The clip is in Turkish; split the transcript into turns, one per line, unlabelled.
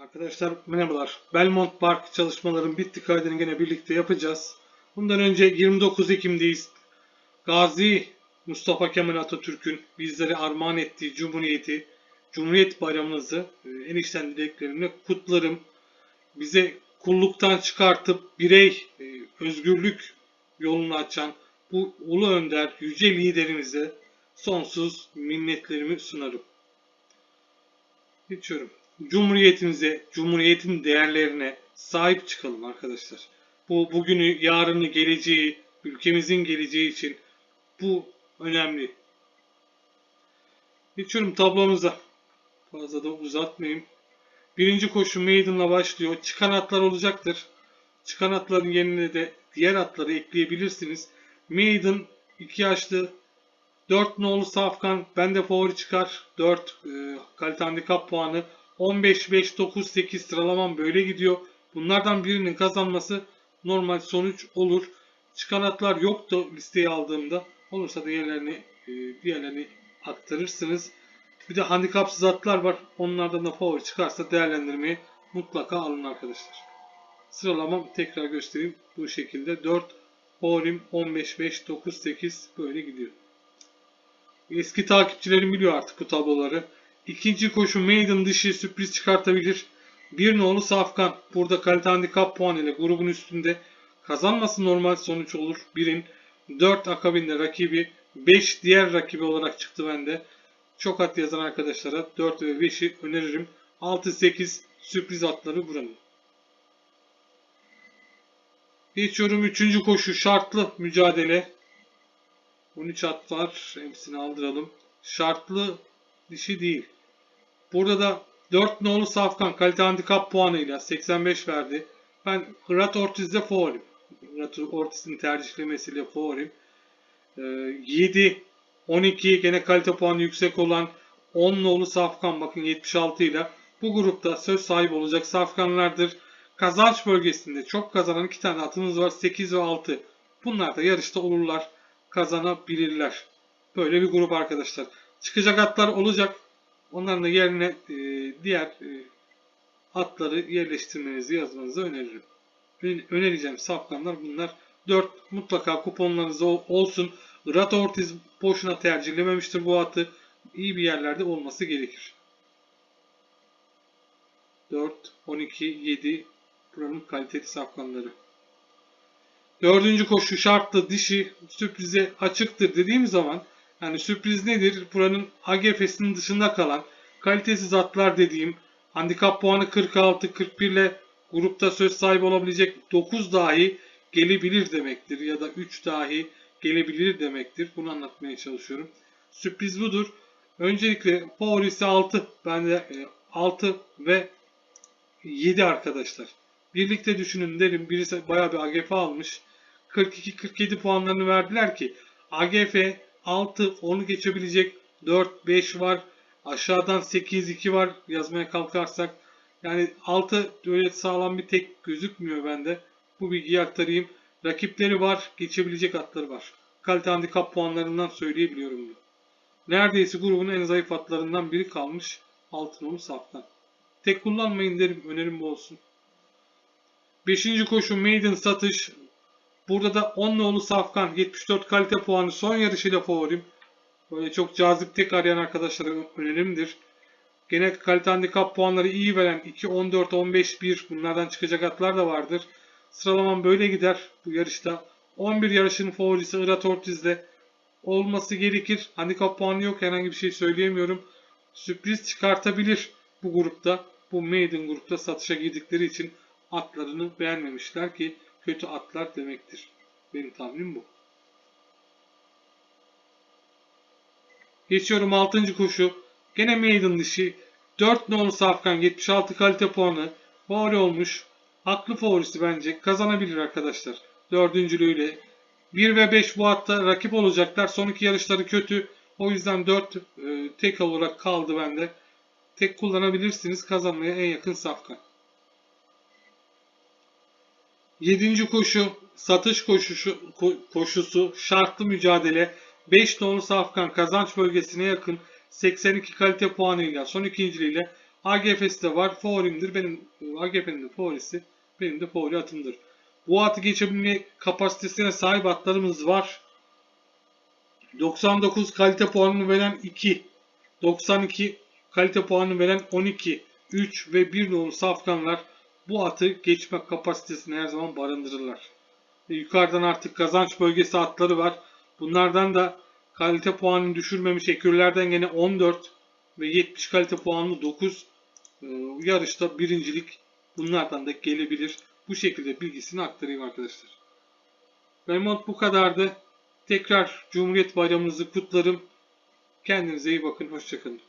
Arkadaşlar merhabalar. Belmont Park çalışmaların bitti kaydını gene birlikte yapacağız. Bundan önce 29 Ekim'deyiz. Gazi Mustafa Kemal Atatürk'ün bizlere armağan ettiği Cumhuriyeti, Cumhuriyet Bayramımızı e, en içten dileklerimle kutlarım. Bize kulluktan çıkartıp birey e, özgürlük yolunu açan bu ulu önder, yüce liderimize sonsuz minnetlerimi sunarım. Geçiyorum. Cumhuriyetimize, cumhuriyetin değerlerine sahip çıkalım arkadaşlar. Bu bugünü, yarını, geleceği, ülkemizin geleceği için bu önemli. Geçiyorum tablomuza. Fazla da uzatmayayım. Birinci koşu Maiden'la başlıyor. Çıkan atlar olacaktır. Çıkan atların yerine de diğer atları ekleyebilirsiniz. Maiden 2 yaşlı 4 nolu Safkan bende favori çıkar. 4 e, kalite handikap puanı. 15 5 9 8 sıralamam böyle gidiyor. Bunlardan birinin kazanması normal sonuç olur. Çıkan atlar yoktu listeyi aldığımda. Olursa diğerlerini e, diğerlerini aktarırsınız. Bir de handikapsız atlar var. Onlardan da favori çıkarsa değerlendirmeyi mutlaka alın arkadaşlar. Sıralamam tekrar göstereyim. Bu şekilde 4 favorim 15 5 9 8 böyle gidiyor. Eski takipçilerim biliyor artık bu tabloları. İkinci koşu Maiden dışı sürpriz çıkartabilir. Bir nolu Safkan. Burada kalite handikap puanı ile grubun üstünde kazanması normal sonuç olur. Birin 4 akabinde rakibi 5 diğer rakibi olarak çıktı bende. Çok at yazan arkadaşlara 4 ve 5'i öneririm. 6-8 sürpriz atları buranın. Geçiyorum 3. koşu şartlı mücadele. 13 at var. Hepsini aldıralım. Şartlı dişi değil. Burada da 4 nolu Safkan kalite handikap puanıyla 85 verdi. Ben Hırat Ortiz'de favorim. Hırat Ortiz'in tercihlemesiyle favorim. Ee, 7 12 gene kalite puanı yüksek olan 10 nolu Safkan bakın 76 ile bu grupta söz sahibi olacak Safkanlardır. Kazanç bölgesinde çok kazanan iki tane atımız var 8 ve 6. Bunlar da yarışta olurlar kazanabilirler. Böyle bir grup arkadaşlar. Çıkacak atlar olacak. Onların da yerine e, diğer e, atları yerleştirmenizi yazmanızı öneririm. Önereceğim safkanlar bunlar. 4 mutlaka kuponlarınız ol- olsun. Rat Ortiz boşuna tercihlememiştir bu atı. İyi bir yerlerde olması gerekir. 4, 12, 7 buranın kaliteli safkanları. Dördüncü koşu şartlı dişi sürprize açıktır dediğim zaman yani sürpriz nedir? Buranın AGF'sinin dışında kalan kalitesiz atlar dediğim handikap puanı 46 41 ile grupta söz sahibi olabilecek 9 dahi gelebilir demektir ya da 3 dahi gelebilir demektir. Bunu anlatmaya çalışıyorum. Sürpriz budur. Öncelikle favorisi 6. Ben de 6 ve 7 arkadaşlar. Birlikte düşünün derim. Birisi bayağı bir AGF almış. 42-47 puanlarını verdiler ki AGF 6 onu geçebilecek 4-5 var. Aşağıdan 8-2 var yazmaya kalkarsak. Yani 6 öyle sağlam bir tek gözükmüyor bende. Bu bilgiyi aktarayım. Rakipleri var. Geçebilecek atları var. Kalite handikap puanlarından söyleyebiliyorum bunu. Neredeyse grubun en zayıf atlarından biri kalmış. Altınolu saftan. Tek kullanmayın derim. Önerim bu olsun. Beşinci koşu maiden satış. Burada da 10 nolu Safkan 74 kalite puanı son yarışıyla favorim. Böyle çok cazip tek arayan arkadaşlara önerimdir. Gene kalite handikap puanları iyi veren 2, 14, 15, 1 bunlardan çıkacak atlar da vardır. Sıralamam böyle gider bu yarışta. 11 yarışın favorisi Irat Ortiz'de olması gerekir. Handikap puanı yok herhangi bir şey söyleyemiyorum. Sürpriz çıkartabilir bu grupta. Bu maiden grupta satışa girdikleri için atlarını beğenmemişler ki kötü atlar demektir. Benim tahminim bu. Geçiyorum 6. koşu. Gene maiden dişi. 4 nolu Safkan 76 kalite puanı. Favori olmuş. Haklı favorisi bence. Kazanabilir arkadaşlar. Dördüncülüğüyle. 1 ve 5 bu hatta rakip olacaklar. Son iki yarışları kötü. O yüzden 4 e, tek olarak kaldı bende. Tek kullanabilirsiniz. Kazanmaya en yakın Safkan. 7. koşu satış koşusu, ko- koşusu şartlı mücadele 5 nolu Safkan kazanç bölgesine yakın 82 kalite puanıyla son ikinciliğiyle AGF'si de var. Favorimdir. Benim AGF'nin de favorisi. Benim de favori atımdır. Bu atı geçebilme kapasitesine sahip atlarımız var. 99 kalite puanını veren 2. 92 kalite puanını veren 12. 3 ve 1 nolu safkanlar bu atı geçme kapasitesini her zaman barındırırlar. Ve yukarıdan artık kazanç bölgesi atları var. Bunlardan da kalite puanını düşürmemiş ekürlerden gene 14 ve 70 kalite puanlı 9 Ee, yarışta birincilik bunlardan da gelebilir. Bu şekilde bilgisini aktarayım arkadaşlar. Belmont bu kadardı. Tekrar Cumhuriyet Bayramınızı kutlarım. Kendinize iyi bakın. Hoşçakalın.